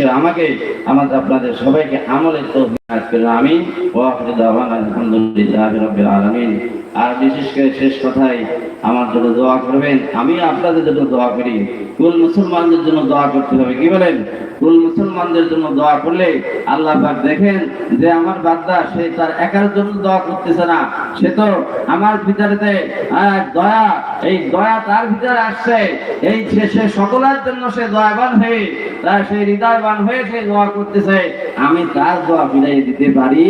করে আমাকে আমাদের আপনাদের সবাইকে আমলের তো আমি আলহামদুলিল্লাহ রবিল আলমিন। আর বিশেষ করে শেষ কথাই আমার জন্য দোয়া করবেন। আমি আপনাদের জন্য দোয়া করি। কুল মুসলমানদের জন্য দোয়া করতে হবে। কি বলেন? কুল মুসলমানদের জন্য দোয়া করলে আল্লাহ দেখেন যে আমার বান্দা, সে তার একার জন্য দোয়া করতেছে না। সে তো আমার ভিতরেতে দয়া, এই দয়া তার ভিতরে আসছে। এই সে সে সকলের জন্য সে দয়াবান হয়ে তার সেই হৃদয়বান হয়ে সে দোয়া করতেছে। আমি তার দোয়া বিদায় দিতে পারি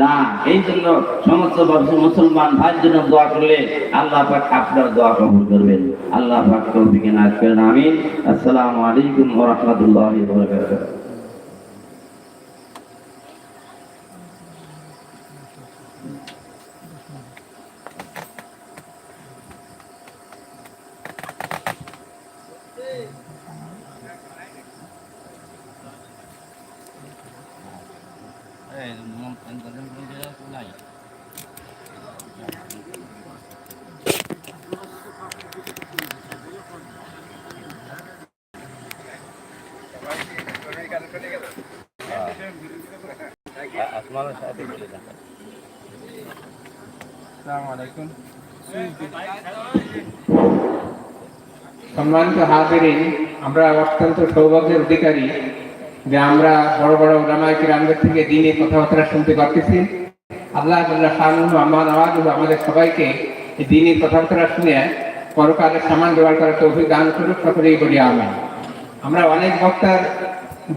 না। এই জন্য সমস্ত মুসলমান ভাইয়ের জন্য দোয়া করলে আল্লাহ পাক আপনার দোয়া কবুল করবেন। আল্লাহ পাক তৌফিকে নাজ করেন, আমিন। আসসালামু আলাইকুম ওয়া রাহমাতুল্লাহি ওয়া বারাকাতুহু। আসসালামু আলাইকুম। সম্মানিত হাজিরিন আমরা অত্যন্ত সৌভাগ্যের অধিকারী যে আমরা বড় বড় ওলামায় কিরামদের থেকে দিনে কথাবার্তা শুনতে পারতেছি। আল্লাহ আল্লাহ শাহানু আমার আওয়াজ আমাদের সবাইকে এই দিনের কথাবার্তা শুনে পরকালের সামান জোগাড় করার তৌফিক দান করুক সকলেই বলি আমি আমরা অনেক বক্তার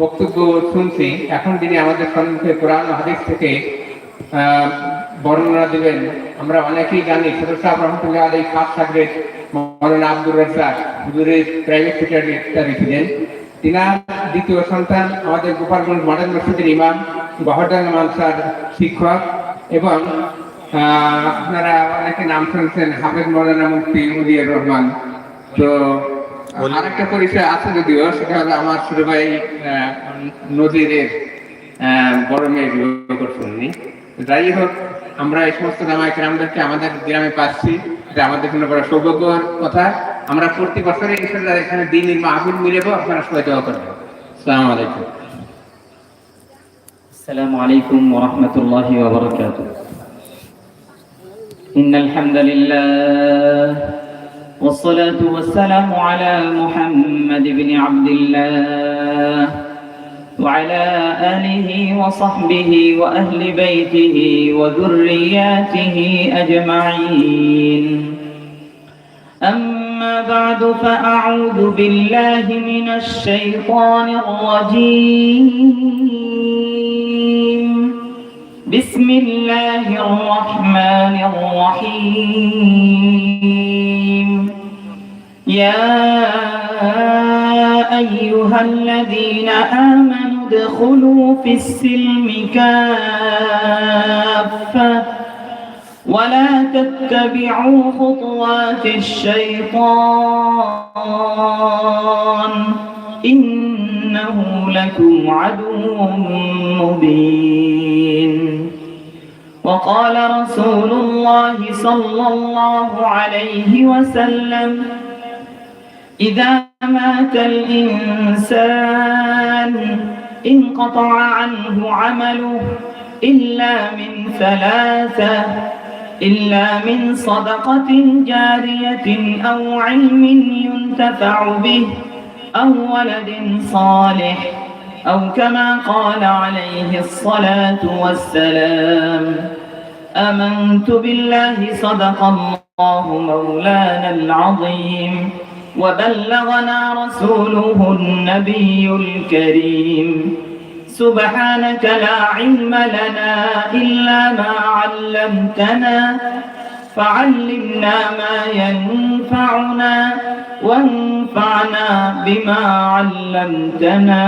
বক্তব্য শুনছি। এখন যিনি আমাদের সম্মুখে কোরআন হাদিস থেকে বর্ণনা দিবেন, আমরা অনেকেই জানি, সদর সাহেব রহমতুল্লাহ আলী খাস সাগরের মৌলানা আব্দুর রাজ্জাক, হুজুরের প্রাইভেট সেক্রেটারি ছিলেন। তিনার দ্বিতীয় সন্তান আমাদের গোপালগঞ্জ মডেল মসজিদের ইমাম, গহরডাঙ্গ মানসার শিক্ষক এবং আপনারা অনেকে নাম শুনছেন, হাফেজ মৌলানা মুফতি মুজিবুর রহমান। তো আরেকটা পরিচয় আছে যদিও সেটা হলো আমার ছোট ভাই আহ, নদীরের আহ, বড় মেয়ে বিবাহ করছেন উনি। তো যাই হোক আমরা এই সমস্ত জামাই গ্রামদেরকে আমাদের গ্রামে পাচ্ছি এটা আমাদের জন্য বড় সৌভাগ্যের কথা আমরা প্রতি বছরে ইনশাল্লাহ এখানে দিনের মাহফিল মিলেব আপনারা সবাই দোয়া করবেন আসসালামু আলাইকুম السلام عليكم ورحمة الله وبركاته إن الحمد لله والصلاة والسلام على محمد بن عبد الله وعلى آله وصحبه وأهل بيته وذرياته أجمعين. أما بعد فأعوذ بالله من الشيطان الرجيم. بسم الله الرحمن الرحيم. يا أيها الذين آمنوا ادخلوا في السلم كافة ولا تتبعوا خطوات الشيطان إنه لكم عدو مبين. وقال رسول الله صلى الله عليه وسلم إذا مات الإنسان انقطع عنه عمله إلا من ثلاثة إلا من صدقة جارية أو علم ينتفع به أو ولد صالح أو كما قال عليه الصلاة والسلام. آمنت بالله صدق الله مولانا العظيم. وبلغنا رسوله النبي الكريم. سبحانك لا علم لنا إلا ما علمتنا فعلمنا ما ينفعنا وانفعنا بما علمتنا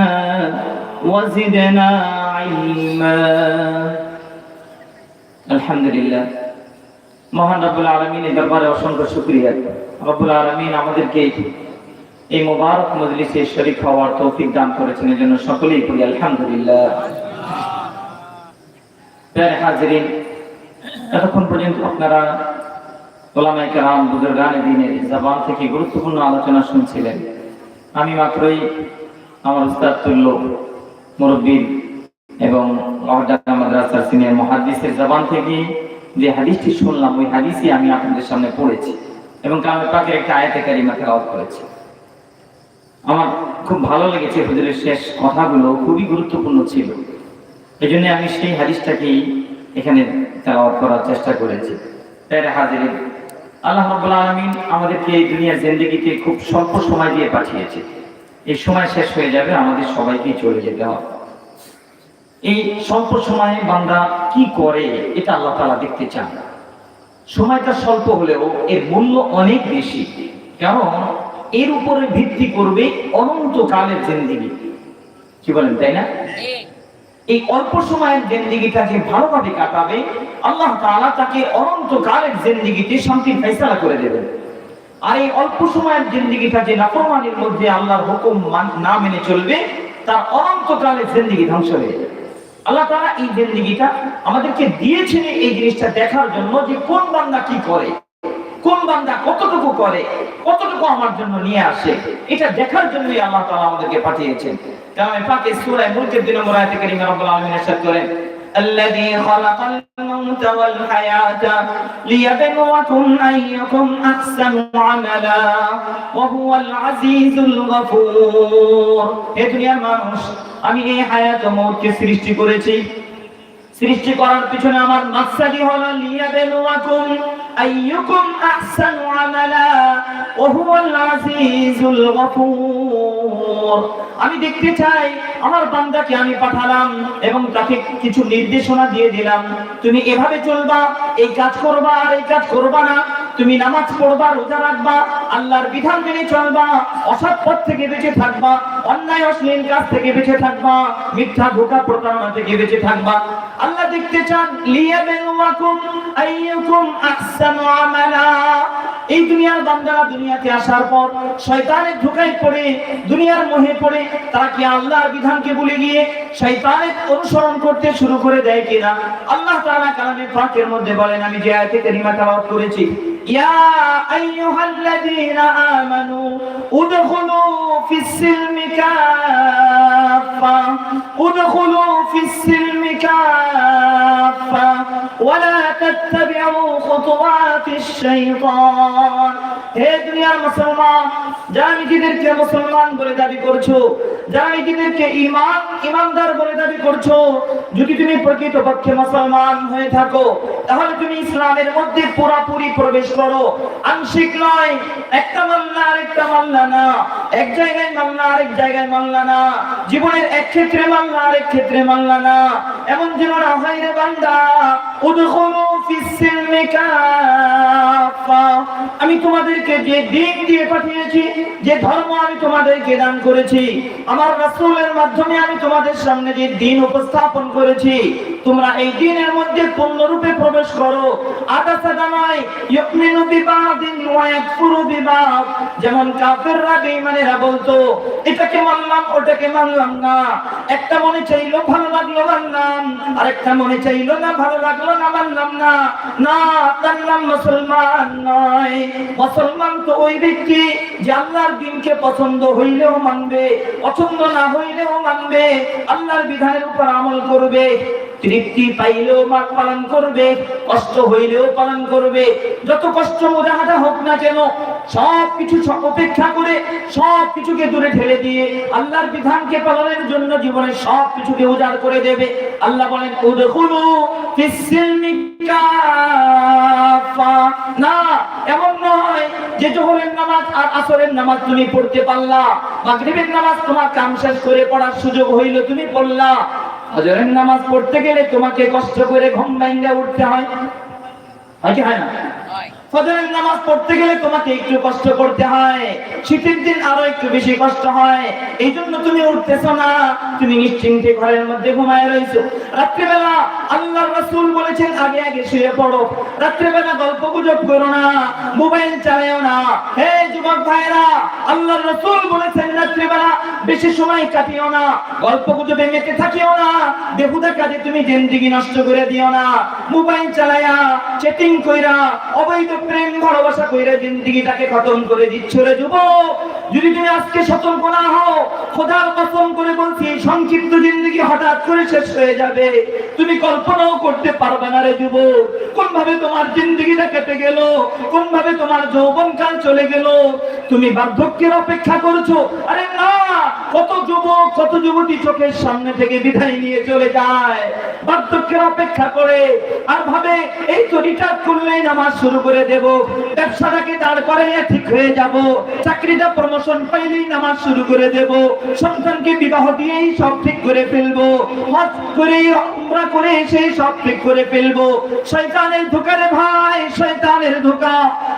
وزدنا علما. الحمد لله. মহান রব্বুল আলমিনের দরবারে অসংখ্য শুক্রিয়া রব্বুল আলমিন আমাদেরকে এই মোবারক মজলিসে শরীক হওয়ার তৌফিক দান করেছেন। এই জন্য সকলেই করি আলহামদুলিল্লাহ। এতক্ষণ পর্যন্ত আপনারা ওলামাই কালাম বুজুর্গান দিনের জবান থেকে গুরুত্বপূর্ণ আলোচনা শুনছিলেন। আমি মাত্রই আমার উস্তাদ তুল্য মুরব্বীর এবং মাদ্রাসার সিনিয়র মহাদিসের জবান থেকে যে হাদিসটি শুনলাম, ওই হাদিসই আমি আপনাদের সামনে পড়েছি এবং কালামে পাকের একটা আয়াতে কারিমা তেলাওয়াত করেছি। আমার খুব ভালো লেগেছে হুজুরের শেষ কথাগুলো, খুবই গুরুত্বপূর্ণ ছিল। এই জন্য আমি সেই হাদিসটাকেই এখানে তেলাওয়াত করার চেষ্টা করেছি। তাই হাজির আল্লাহ রাব্বুল আলামিন আমাদেরকে এই দুনিয়ার জিন্দগিতে খুব স্বল্প সময় দিয়ে পাঠিয়েছে। এই সময় শেষ হয়ে যাবে, আমাদের সবাইকেই চলে যেতে হবে। এই স্বল্প সময়ে বান্দা কি করে? এটা আল্লাহ তালা দেখতে চান। সময়টা স্বল্প হলেও এর মূল্য অনেক বেশি। কারণ এর উপরে ভিত্তি করবে অনন্তকালের জিন্দিগি। কি বলেন তাই না? এই অল্প সময়ের জিন্দিগিটাকে ভালোভাবে কাটাবে আল্লাহ তাআলা তাকে অনন্তকালের জিন্দিগিতে শান্তির ফেসলা করে দেবেন। আর এই অল্প সময়ের জিন্দিগিটা যে নাফরমানির মধ্যে আল্লাহর হুকুম মান- না মেনে চলবে তার অনন্তকালের জিন্দিগি ধ্বংস হয়ে যাবে। আল্লাহ তারা এই জিন্দিগিটা আমাদেরকে দিয়েছেন এই জিনিসটা দেখার জন্য যে কোন বান্দা কি করে, কোন বান্দা কতটুকু করে, কতটুকু আমার জন্য নিয়ে আসে, এটা দেখার জন্যই আল্লাহ তারা আমাদেরকে পাঠিয়েছেন। কারণ পাকে সূরা মুলকের দিন নম্বর আয়াতে কারিমে রব্বুল আলামিন ইরশাদ করেন الذي خلق الموت والحياة ليبلوكم أيكم أحسن عملا وهو العزيز الغفور হে দুনিয়ার মানুষ আমি এই হায়াত ও মৌতকে সৃষ্টি করেছি সৃষ্টি করার পিছনে আমার মাকসাদি হলো লিয়াবেলুয়াকুম আইয়ুকুম আহসানু আমালা ওয়া হুয়াল আজিজুল গফুর আমি দেখতে চাই, আমার বান্দাকে আমি পাঠালাম এবং তাকে কিছু নির্দেশনা দিয়ে দিলাম। তুমি এভাবে চলবা, এই কাজ করবা আর এই কাজ করবা না। তুমি নামাজ পড়বা, রোজা রাখবা, আল্লাহর বিধান মেনে চলবা, অসৎ পথ থেকে বেঁচে থাকবা, অন্যায় অশ্লীল কাজ থেকে বেঁচে থাকবা, মিথ্যা ধোকা প্রতারণা থেকে বেঁচে থাকবা। আল্লাহ দেখতে চান, লিয়াবেলুয়াকুম, আইয়ুকুম আহসানু আমালা। এই দুনিয়ার বান্দারা দুনিয়াতে আসার পর শয়তানের ঢুকাই পড়ে, দুনিয়ার মোহে পড়ে, তারা কি আল্লাহর বিধানকে ভুলে গিয়ে শয়তানের অনুসরণ করতে শুরু করে দেয় কিনা? আল্লাহ তাআলা কালামে পাকের মধ্যে বলেন, আমি যে আয়াতে কারিমা তেলাওয়াত করেছি ইয়া আইয়ুহাল্লাযীনা আমানু উদখুলু ফিস-সিলমি কাফা উদখুলু ফিস-সিলমি কাফা ওয়ালা তাত্তাবিউ খুতুওয়াতিশ শাইতান হে দুনিয়ার মুসলমান মুসলমান বলে দাবি করছ? ইমান ইমানদার বলে দাবি করছ? যদি তুমি প্রকৃতপক্ষে মুসলমান হয়ে থাকো, তাহলে তুমি ইসলামের মধ্যে পুরোপুরি প্রবেশ করো। আংশিক নয়, একটা মাল্লা আরেকটা মাল্লা না। এক জায়গায় মাল্লা আরেক জায়গায় মাল্লা না। জীবনের এক ক্ষেত্রে মাল্লা আরেক ক্ষেত্রে মাল্লা না। এমন যেন রে বান্দা আমি তোমাদেরকে যে দিন দিয়ে পাঠিয়েছি, যে ধর্ম আমি তোমাদেরকে দান করেছি, আমার রাসূলের মাধ্যমে আমি তোমাদের সামনে যে দিন উপস্থাপন করেছি তোমরা এই দিনের মধ্যে পূর্ণরূপে প্রবেশ করো। আদা সাদা নয় ইউমিনু বিবাদিন ওয়া ইয়াকফুরু বিবাদ যেমন কাফেররা বেঈমানেরা বলতো, এটাকে মানলাম, ওটাকে মানলাম না। একটা মনে চাইলো ভালো লাগল, মানলাম। আর একটা মনে চাইলো না, ভালো লাগল না, মানলাম না। না তার মুসলমান নয়। মুসলমান তো ওই ব্যক্তি যে আল্লাহর দিনকে পছন্দ হইলেও মানবে, পছন্দ না হইলেও মানবে। আল্লাহর বিধানের উপর আমল করবে। তৃপ্তি পাইলেও পালন করবে, কষ্ট হইলেও পালন করবে। যত কষ্ট মুজাহাদা হোক না কেন, সব কিছু অপেক্ষা করে সব কিছুকে দূরে ঠেলে দিয়ে আল্লাহর বিধানকে পালনের জন্য জীবনের সব কিছুকে উজাড় করে দেবে। আল্লাহ বলেন, উদখুলু না, এমন নয় যে জোহরের নামাজ আর আসরের নামাজ তুমি পড়তে পারলা। মাগরিবের নামাজ তোমার কাম শেষ করে পড়ার সুযোগ হইল, তুমি পড়লা। হজরের নামাজ পড়তে গেলে তোমাকে কষ্ট করে ঘুম ভাঙ্গা উঠতে হয়। হয় কি হয় না? ফজরের নামাজ পড়তে গেলে তোমাকে একটু কষ্ট করতে হয়। শীতের দিন আরও একটু বেশি কষ্ট হয়। এই জন্য তুমি উঠতেছো না। তুমি নিশ্চিন্তে ঘরের মধ্যে ঘুমায় রয়েছো। রাত্রিবেলা আল্লাহ রাসূল বলেছেন, আগে আগে শুয়ে পড়ো। রাত্রিবেলা গল্প গুজব করো না, মোবাইল চালাও না। হে যুবক ভাইরা আল্লাহ রাসূল বলেছেন, রাত্রিবেলা বেশি সময় কাটিও না, গল্প গুজবে মেতে থাকিও না। বেহুদা কাজে তুমি জিন্দেগি নষ্ট করে দিও না। মোবাইল চালায়া চেটিং কইরা, অবৈধ প্রেম, ভালোবাসা কইরা জিন্দিগিটাকে খতম করে দিচ্ছ রে যুবক। যদি তুমি আজকে সতর্ক না হও খোদার কসম করে বলছি, এই সংক্ষিপ্ত জিন্দিগি হঠাৎ করে শেষ হয়ে যাবে। তুমি কল্পনাও করতে পারবে না রে যুবক। কোন ভাবে তোমার জিন্দিগিটা কেটে গেল? কোন ভাবে তোমার যৌবনকাল চলে গেল? তুমি বার্ধক্যের অপেক্ষা করছ। আরে না, কত যুবক, কত যুবতী চোখের সামনে থেকে বিদায় নিয়ে চলে যায়। বার্ধক্যের অপেক্ষা করে। আর ভাবে, এই তো রিটার্ন করলেই নামাজ শুরু করে দেব। ব্যবসাটাকে দাঁড় করে ঠিক হয়ে যাব। চাকরিটা প্রমোশন পাইলেই নামাজ শুরু করে দেব। সন্তানকে বিবাহ দিয়েই সব ঠিক করে ফেলব। হজ করেই, উমরা করে সেই সব ঠিক করে ফেলব। শয়তানের ধোকা রে ভাই, শয়তানের ধোকা।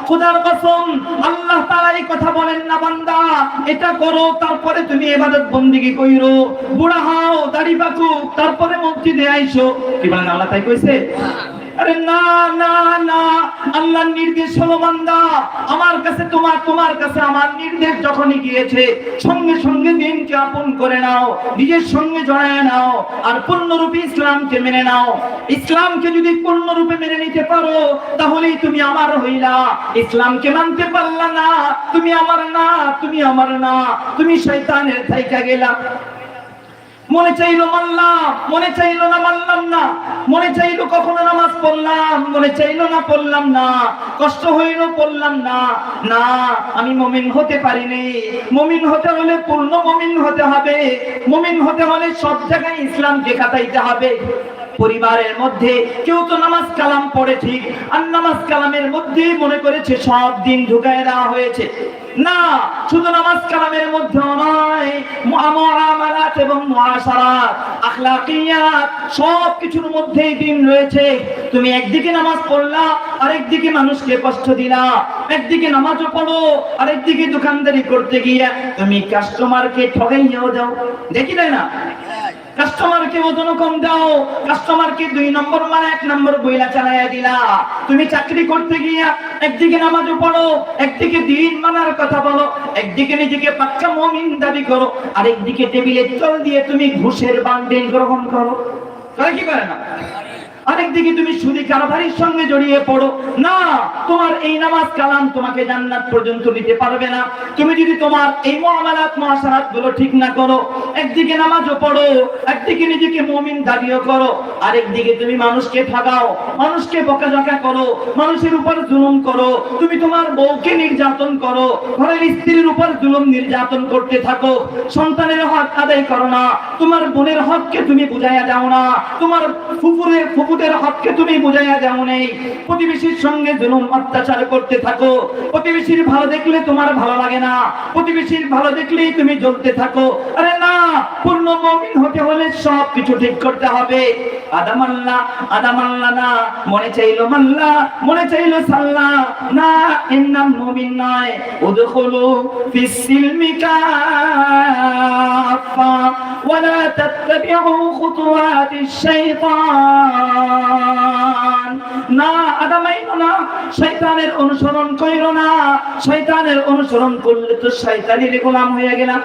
খোদার কসম, আল্লাহ তাআলা এই কথা বলেন না বান্দা। এটা করো, তারপরে তুমি ইবাদত বন্দেগী কইরো। বুড়া হও, দাড়ি পাকুক তারপরে মসজিদে আইসো। কি বলেন আল্লাহ তাই কইছে? আরে না না না, আল্লাহর নির্দেশ হলো বান্দা। আমার কাছে তোমার তোমার কাছে আমার নির্দেশ যখনই গিয়েছে, সঙ্গে সঙ্গে দিনকে আপন করে নাও, নিজের সঙ্গে জড়ায় নাও, আর পূর্ণরূপে ইসলামকে মেনে নাও। ইসলামকে যদি পূর্ণরূপে মেনে নিতে পারো, তাহলেই তুমি আমার হইলা ইসলামকে মানতে পারলা না, তুমি আমার না, তুমি আমার না, তুমি শয়তানের থাইকা গেলা। মনে চাইলো মানলাম, মনে চাইলো না মানলাম না, মনে চাইলো কখনো নামাজ পড়লাম, মনে চাইলো না পড়লাম না, কষ্ট হইল পড়লাম না না, আমি মমিন হতে পারিনি, মমিন হতে হলে পূর্ণ মমিন হতে হবে, মমিন হতে হলে সব জায়গায় ইসলাম ইসলামকে কাটাইতে হবে। পরিবারের মধ্যে কেউ তো নামাজ কালাম পড়ে ঠিক, আর নামাজ কালামের মধ্যে মনে করেছে সব দিন ঢুকায় দেওয়া হয়েছে। না, শুধু নামাজ কালামের মধ্যে নয় মুআমালাত এবং মুআশারাত আখলাকিয়াত সব কিছুর মধ্যেই দিন রয়েছে। তুমি একদিকে নামাজ পড়লা, আরেকদিকে মানুষকে কষ্ট দিলা। একদিকে নামাজও পড়ো, আরেকদিকে দোকানদারি করতে গিয়ে। তুমি কাস্টমারকে ঠগাইয়াও দাও দেখি না? কাস্টমারকে ওজন কম দাও। কাস্টমারকে দুই নম্বর মানে এক নম্বর বইলা চালাইয়া দিলা। তুমি চাকরি করতে গিয়া একদিকে নামাজ পড়ো, একদিকে দিন মানার কথা বলো, একদিকে নিজেকে পাক্কা মমিন দাবি করো, আর একদিকে টেবিলে চল দিয়ে তুমি ঘুষের বান্ডেল গ্রহণ করো। তাহলে কি করে না? আরেকদিকে তুমি সুদি কারবারির সঙ্গে জড়িয়ে পড়ো। না, তোমার এই নামাজ কালাম তোমাকে জান্নাত পর্যন্ত নিতে পারবে না। তুমি যদি তোমার এই মুআমালাত মুআশারাতগুলো ঠিক না করো, একদিকে নামাজও পড়ো, একদিকে নিজেকে মুমিন দাবিও করো আরেকদিকে তুমি মানুষকে ঠগাও, মানুষকে বকাঝকা করো, মানুষের উপর জুলুম করো, তুমি তোমার বউকে নির্যাতন করো, ঘরের স্ত্রীর উপর জুলুম নির্যাতন করতে থাকো, সন্তানের হক আদায় করো না, তোমার বোনের হককে তুমি বুঝাইয়া যাও না, তোমার ফুফুরের ফুফুদের হককে তুমি বুঝাইয়া যাও নেই। প্রতিবেশীর সঙ্গে জুলুম, অত্যাচার করতে থাকো। প্রতিবেশীর ভালো দেখলে তোমার ভালো লাগে না। প্রতিবেশীর ভালো দেখলেই তুমি জ্বলতে থাকো। আরে না, পূর্ণ মমিন হতে হলে সব কিছু ঠিক করতে হবে। আদা মাল্লা আদা মাল্লা না, মনে চাইলো মাল্লা, মনে চাইলো সাল্লা। না এর নাম মমিন নয়। উদখুলু ফিস সিলমি কাফা ওয়ালা তাত্তাবিউ খুতুওয়াতিশ শাইতান না আদামাইনো না, শয়তানের অনুসরণ কইরো না। শয়তানের অনুসরণ করলে তো শয়তানের গোলাম হয়ে গেলাম।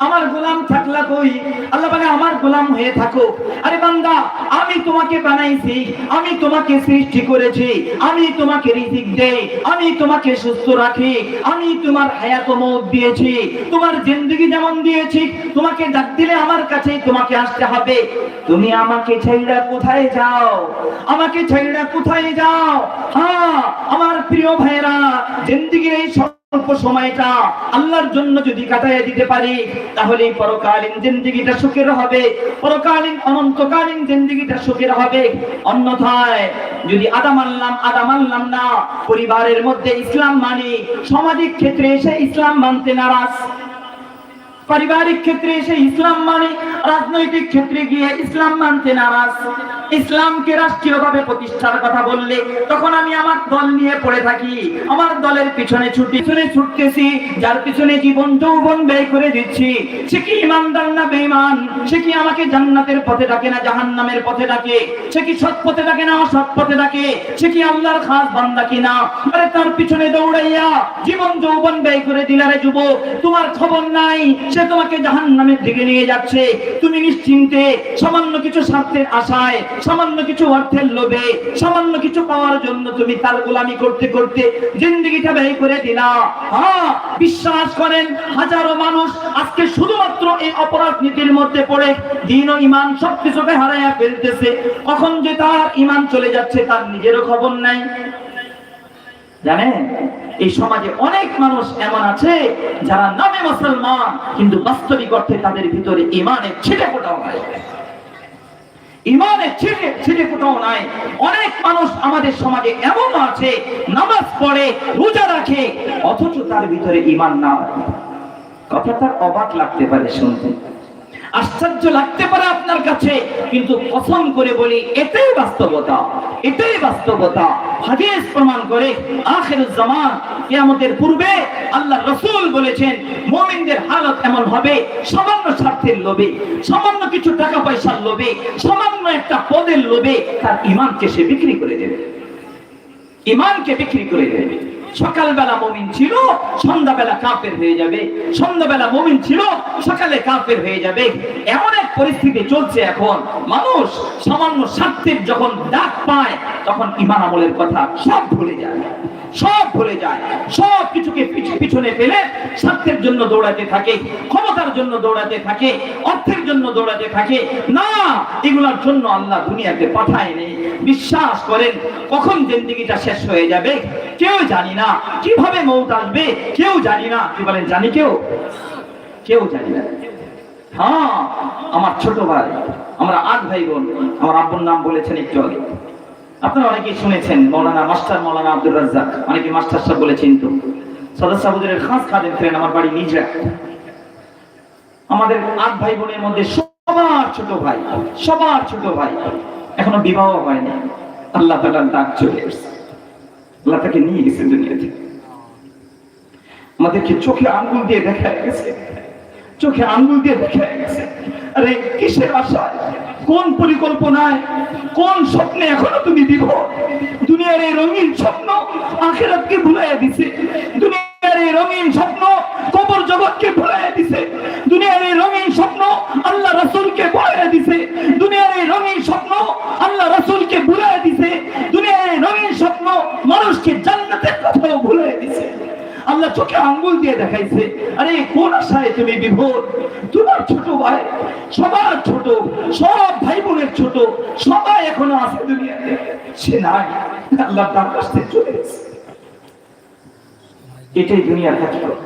আমার গোলাম থাকলা কই? আল্লাহ বলে, আমার গোলাম হয়ে থাকো। আরে বান্দা, আমি তোমাকে বানাইছি, আমি তোমাকে সৃষ্টি করেছি, আমি তোমাকে রিজিক দেই, আমি তোমাকে সুস্থ রাখি, আমি তোমার হায়াত মৌত দিয়েছি, তোমার জিন্দগি যেমন দিয়েছি, তোমাকে ডাক দিলে আমার কাছে তোমাকে আসতে হবে। তুমি আমাকে ছেড়া কোথায় যাও? আমাকে ছেড়া কোথায় যাও? হ্যাঁ আমার প্রিয় ভাইরা জিন্দগির এই অল্প সময়টা আল্লাহর জন্য যদি কাটাইয়া দিতে পারি তাহলে পরকালীন জিন্দিগিটা সুখের হবে। পরকালীন অনন্তকালীন জিন্দিগিটা সুখের হবে। অন্যথায় যদি আদা না, পরিবারের মধ্যে ইসলাম মানি, সামাজিক ক্ষেত্রে এসে ইসলাম মানতে নারাজ। পারিবারিক ক্ষেত্রে এসে ইসলাম মানে রাজনৈতিক ক্ষেত্রে গিয়ে ইসলাম মানতে নারাজ। ইসলামকে রাষ্ট্রীয়ভাবে প্রতিষ্ঠার কথা বললে তখন আমি আমার দল নিয়ে পড়ে থাকি। আমার দলের পিছনে ছুটি পিছনে ছুটতেছি, যার পিছনে জীবন যৌবন ব্যয় করে দিচ্ছি। সে কি ইমানদার না বেঈমান? সে কি আমাকে জান্নাতের পথে ডাকে না জাহান্নামের পথে ডাকে? সে কি সৎ পথে ডাকে না অসৎ পথে ডাকে? সে কি আল্লাহর খাস বান্দা কিনা? আরে তার পিছনে দৌড়াইয়া জীবন যৌবন ব্যয় করে দিলারে যুবক, তোমার খবর নাই। সে তোমাকে জাহান্নামের দিকে নিয়ে যাচ্ছে। তুমি নিশ্চিন্তে সামান্য কিছু স্বার্থের আশায়, সামান্য কিছু অর্থের লোভে, সামান্য কিছু পাওয়ার জন্য তুমি তার গোলামি করতে করতে জিন্দগিটা ব্যয় করে দিলা। হ্যাঁ বিশ্বাস করেন, হাজারো মানুষ আজকে শুধুমাত্র এই অপরাধ নীতির মধ্যে পড়ে, দিন ও ইমান সবকিছুকে হারাইয়া ফেলতেছে। কখন যে তার ইমান চলে যাচ্ছে তার নিজেরও খবর নাই। জানেন? এই সমাজে অনেক মানুষ এমন আছে যারা নামে মুসলমান, কিন্তু বাস্তবিক অর্থে তাদের ভিতরে ইমানের ছিটে ফোটাও নাই। ইমানের ছিটে ছিটে ফোটাও নাই। অনেক মানুষ আমাদের সমাজে এমন আছে, নামাজ পড়ে, রোজা রাখে, অথচ তার ভিতরে ইমান না কথা তার অবাক লাগতে পারে শুনতে। আশ্চর্য লাগতে পারে আপনার কাছে, কিন্তু কসম করে বলি, এটাই বাস্তবতা এটাই বাস্তবতা। হাদিস প্রমাণ করে আখির জামান, কিয়ামতের পূর্বে আল্লাহ রসুল বলেছেন, মুমিনদের হালত এমন হবে, সামান্য স্বার্থের লোভে, সামান্য কিছু টাকা পয়সার লোভে, সামান্য একটা পদের লোভে তার ইমানকে সে বিক্রি করে দেবে। ইমানকে বিক্রি করে দেবে। সকালবেলা মমিন ছিল, সন্ধ্যাবেলা কাফের হয়ে যাবে। সন্ধ্যাবেলা মমিন ছিল, সকালে কাফের হয়ে যাবে। এমন এক পরিস্থিতি চলছে এখন। মানুষ সামান্য স্বার্থের যখন ডাক পায়, তখন ইমান আমলের কথা সব ভুলে যায়। সব ভুলে যায়। সব কিছুকে পিছ- পিছনে ফেলে স্বার্থের জন্য দৌড়াতে থাকে, ক্ষমতার জন্য দৌড়াতে থাকে, অর্থের জন্য দৌড়াতে থাকে। না, এগুলোর জন্য আল্লাহ দুনিয়াতে পাঠায় নেই বিশ্বাস করেন, কখন জিন্দিগিটা শেষ হয়ে যাবে? কেউ জানি না কীভাবে মৌত আসবে, কেউ জানি না। কি বলেন, জানি কেউ? কেউ জানি না। হ্যাঁ আমার ছোট ভাই, আমরা আট ভাই বোন আমার আব্বুর নাম বলেছেন একটু আগে। আপনারা অনেকেই শুনেছেন, মৌলানা মাস্টার মৌলানা আব্দুর রাজ্জাক অনেকে মাস্টার সাহেব বলেছেন তো সদস্য সাহুদের খাস খাদেন ছিলেন আমার বাড়ি নিজরা। আমাদের আট ভাই বোনের মধ্যে সবার ছোট ভাই, সবার ছোট ভাই, এখনও বিবাহ হয়নি। আল্লাহ তালার ডাক চলে এসেছে। আল্লাহ তাকে নিয়ে গেছে থেকে আমাদেরকে চোখে আঙ্গুল দিয়ে দেখা গেছে। চোখে আঙ্গুল দিয়ে দেখা গেছে। আরে, কিসের আশায়? কোন পরিকল্পনায়? কোন স্বপ্নে এখনও তুমি দিব? দুনিয়ার এই রঙিন স্বপ্ন আখেরাতকে ভুলাইয়া দিছে। দুনিয়ার এই রঙিন স্বপ্ন কবর জগৎকে ভুলাইয়া দিছে। দুনিয়ার এই রঙিন স্বপ্ন আল্লাহ রাসূলকে ভুলাইয়া দিছে। দুনিয়ার এই রঙিন স্বপ্ন আল্লাহ রাসূলকে ভুলাইয়া দিছে। স্বপ্ন মানুষকে জান্নাতের কথাও ভুলাইয়া দিছে আল্লাহ চোখে আঙ্গুল দিয়ে দেখাইছে, আরে, কোন আশায় তুমি বিভোর? তোমার ছোট ভাই, সবার ছোট, সব ভাই বোনের ছোট, সবাই এখনও আছে দুনিয়াতে। সে নাই, আল্লাহ তার কাছ থেকে চলে গেছে। এটাই দুনিয়ার হাকিকত।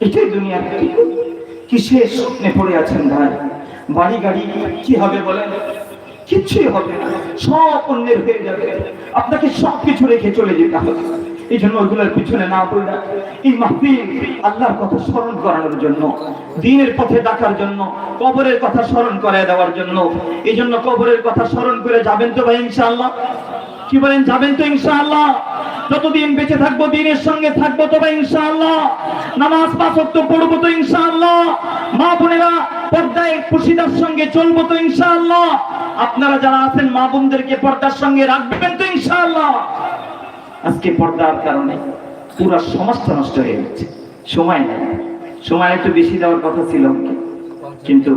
এটাই দুনিয়ার হাকিকত। কিসের স্বপ্নে পড়ে আছেন ভাই? বাড়ি গাড়ি কি হবে বলেন? কিচ্ছুই হবে না। সব অন্যের হয়ে যাবে। আপনাকে সব কিছু রেখে চলে যেতে হবে। এই জন্য ওইগুলোর পিছনে না পড়া এই মাহফিল আল্লাহর কথা স্মরণ করানোর জন্য, দিনের পথে ডাকার জন্য, কবরের কথা স্মরণ করে দেওয়ার জন্য। এই জন্য কবরের কথা স্মরণ করে যাবেন তো ভাই, ইনশাআল্লাহ। কি বলেন, যাবেন তো ইনশাআল্লাহ। যতদিন বেঁচে থাকব দিনের সঙ্গে থাকব তো ভাই ইনশাআল্লাহ। নামাজ পাঁচ ওয়াক্ত পড়ব তো ইনশাআল্লাহ। মা বোনেরা পর্দায় খুশিদার সঙ্গে চলবো তো ইনশাআল্লাহ। আপনারা যারা আছেন মা বোনদেরকে পর্দার সঙ্গে রাখবেন তো ইনশাআল্লাহ। আজকে পর্দার কারণে পুরো সমাজটা নষ্ট হয়ে গেছে। সময় নেই। সময় একটু বেশি দেওয়ার কথা ছিল। কিন্তু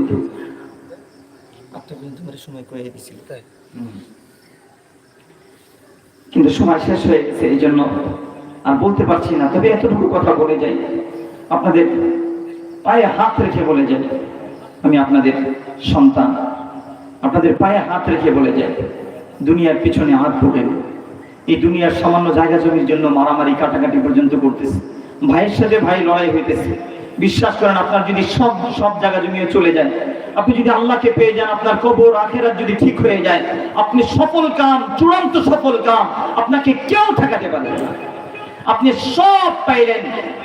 সময় করে দিছিল। তাই কিন্তু সময় শেষ হয়ে গেছে এই জন্য আর বলতে পারছি না। তবে এতটুকু কথা বলে যাই। আপনাদের পায়ে হাত রেখে বলে যাই। আমি আপনাদের সন্তান। আপনাদের পায়ে হাত রেখে বলে যাই। দুনিয়ার পিছনে হাত ঢুকেন। এই দুনিয়ার সামান্য জায়গা জমির জন্য মারামারি, কাটাকাটি পর্যন্ত করতেছে। ভাইয়ের সাথে ভাই লড়াই হইতেছে। বিশ্বাস করেন, আপনার যদি সব সব জায়গা জমিয়ে চলে যায়, আপনি যদি আল্লাহকে পেয়ে যান, আপনার কবর আখেরাত যদি ঠিক হয়ে যায়, আপনি সফল কাম, চূড়ান্ত সফল কাম, আপনাকে কেউ ঠেকাতে পারবে না। আপনি সব পাইলেন,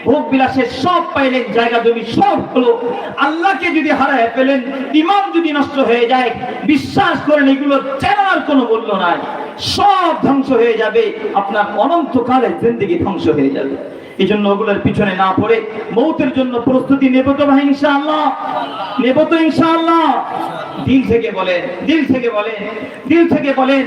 ভোগ বিলাসের সব পাইলেন, জায়গা জমি সব হলো, আল্লাহকে যদি হারায় পেলেন ইমান যদি নষ্ট হয়ে যায়, বিশ্বাস করেন, এগুলো চেনার কোনো মূল্য নাই। সব ধ্বংস হয়ে যাবে, আপনার অনন্তকালের জিন্দিগি ধ্বংস হয়ে যাবে। এই জন্য ওগুলোর পিছনে না পড়ে মৌতের জন্য প্রস্তুতি নেব তো ভাই, ইনশাআল্লাহ। নেব তো ইনশাআল্লাহ। দিল থেকে বলেন, দিল থেকে বলেন, দিল থেকে বলেন,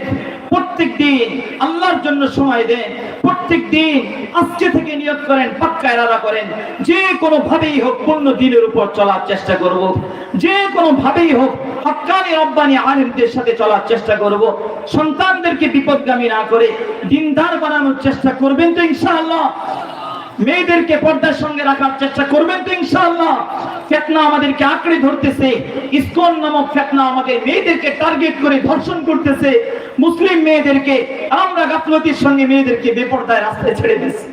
প্রত্যেক দিন আল্লাহর জন্য সময় দেন, প্রত্যেক দিন আজকে থেকে নিয়ত করেন, পাক্কা এরাদা করেন। যে কোনো ভাবেই হোক পূর্ণ দিনের উপর চলার চেষ্টা করব। যে কোনো ভাবেই হোক হক্কানি রব্বানি আলিমদের সাথে চলার চেষ্টা করব। সন্তানদেরকে বিপদগামী না করে দিনদার বানানোর চেষ্টা করবেন তো ইনশাআল্লাহ। মেয়েদেরকে পর্দার সঙ্গে রাখার চেষ্টা করবেন তো ইনশাআল্লাহ। ফেতনা আমাদেরকে আঁকড়ে ধরতেছে। ইসকন নামক ফেতনা আমাদের মেয়েদেরকে টার্গেট করে ধর্ষণ করতেছে। মুসলিম মেয়েদেরকে আমরা গাফলতির সঙ্গে মেয়েদেরকে বেপর্দায় রাস্তায় ছেড়ে দিচ্ছি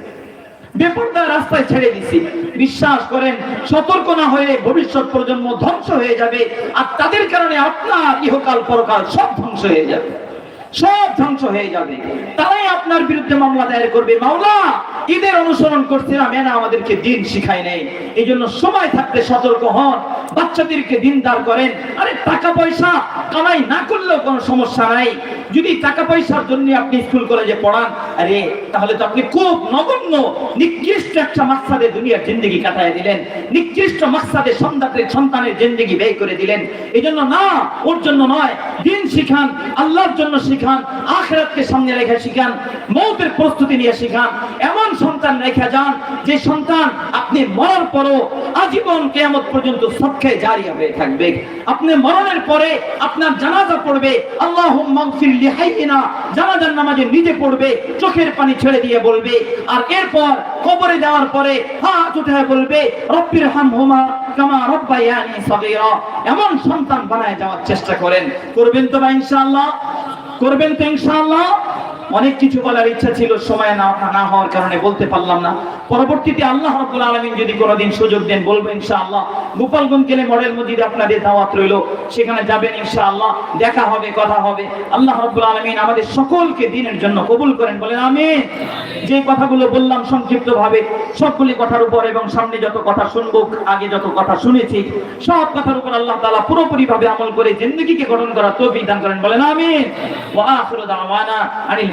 বেপর্দায় রাস্তায় ছেড়ে দিছি বিশ্বাস করেন, সতর্ক না হয়ে ভবিষ্যৎ প্রজন্ম ধ্বংস হয়ে যাবে। আর তাদের কারণে আপনার ইহকাল পরকাল সব ধ্বংস হয়ে যাবে। সব ধ্বংস হয়ে যাবে। তারাই আপনার বিরুদ্ধে মামলা দায়ের করবে। মাওলা, ঈদের অনুসরণ করছিলাম এনা আমাদেরকে দিন শিখায় নেই। এই জন্য সময় থাকতে সতর্ক হন। বাচ্চাদেরকে দিনদার করেন। আরে টাকা পয়সা কামাই না করলেও কোনো সমস্যা নাই। যদি টাকা পয়সার জন্য আপনি স্কুল কলেজে পড়ান, আরে, তাহলে তো আপনি খুব নগণ্য, নিকৃষ্ট একটা মাকসাদে দুনিয়ার জিন্দগি কাটায় দিলেন। নিকৃষ্ট মাকসাদে সন্তানের সন্তানের জিন্দগি ব্যয় করে দিলেন। এই জন্য না, ওর জন্য নয়। দিন শিখান, আল্লাহর জন্য শিখান। আখেরাতকে সামনে রেখে শিখান, মৌতের প্রস্তুতি নিয়ে শিখান, এমন সন্তান রেখে যান যে সন্তান আপনি মরার পরও আজীবন কেয়ামত পর্যন্ত সৎখায় জারি হয়ে থাকবে। আপনি মরণের পরে আপনার জানাজা পড়বে আল্লাহ মাগফির লিহাইনা জানাজার নামাজে নিজে পড়বে, চোখের পানি ছেড়ে দিয়ে বলবে, আর এরপর কবরে যাওয়ার পরে হাত উঠে বলবে, রব্বির হাম হুমা কামা রব্বায়ানি সগীরা। এমন সন্তান বানায় যাওয়ার চেষ্টা করেন। করবেন তো বা ইনশাআল্লাহ? করবেন তো ইনশাআল্লাহ? অনেক কিছু বলার ইচ্ছা ছিল, সময় না না হওয়ার কারণে বলতে পারলাম না। পরবর্তীতে আল্লাহ রাব্বুল আলামিন যদি কোনোদিন সুযোগ দেন, বলব ইনশাআল্লাহ, গোপালগঞ্জ গেলে মডেল মসজিদে আপনাদের দাওয়াত রইল, সেখানে যাবেন ইনশাআল্লাহ, দেখা হবে, কথা হবে। আল্লাহ রাব্বুল আলামিন আমাদের সকলকে দিনের জন্য কবুল করেন, বলেন আমিন। যে কথাগুলো বললাম সংক্ষিপ্ত ভাবে সবগুলি কথার উপর এবং সামনে যত কথা শুনব, আগে যত কথা শুনেছি, সব কথার উপর আল্লাহ তাআলা পুরোপুরি ভাবে আমল করে জিন্দগিকে গঠন করার তৌফিক দান করেন, বলেন আমিন। ওয়া আখিরু দাওয়ানা আনিল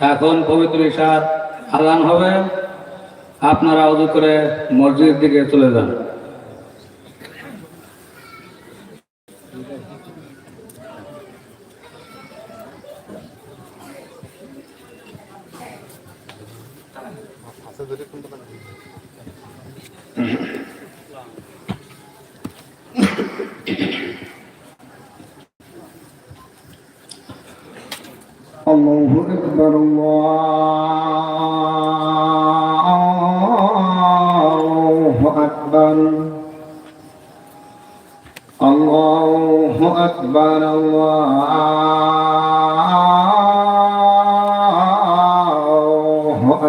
এখন পবিত্র ঈশার আলান হবে। আপনারা অজু করে মসজিদের দিকে চলে যান।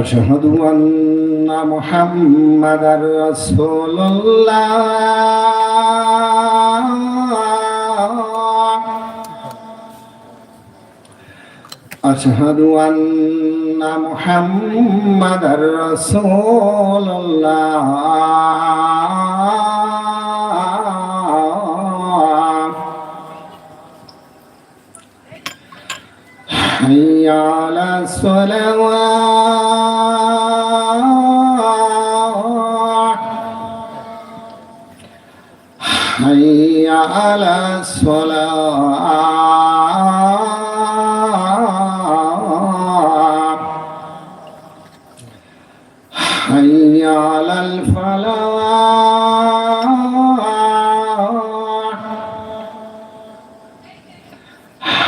أشهد أن محمدا رسول الله. أشهد أن محمدا رسول الله. حي على الصلوات على الصلاة. حي على الفلاح.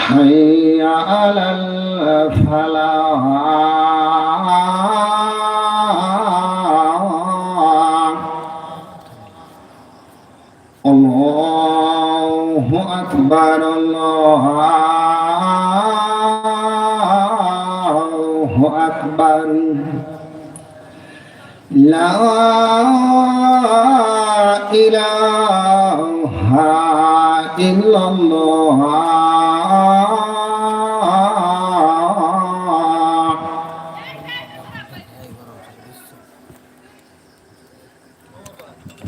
حي على الفلاح. أكبر الله أكبر لا إله إلا الله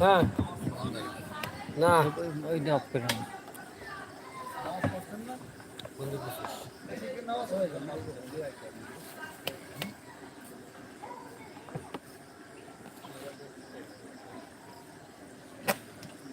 Nah, nah, nah,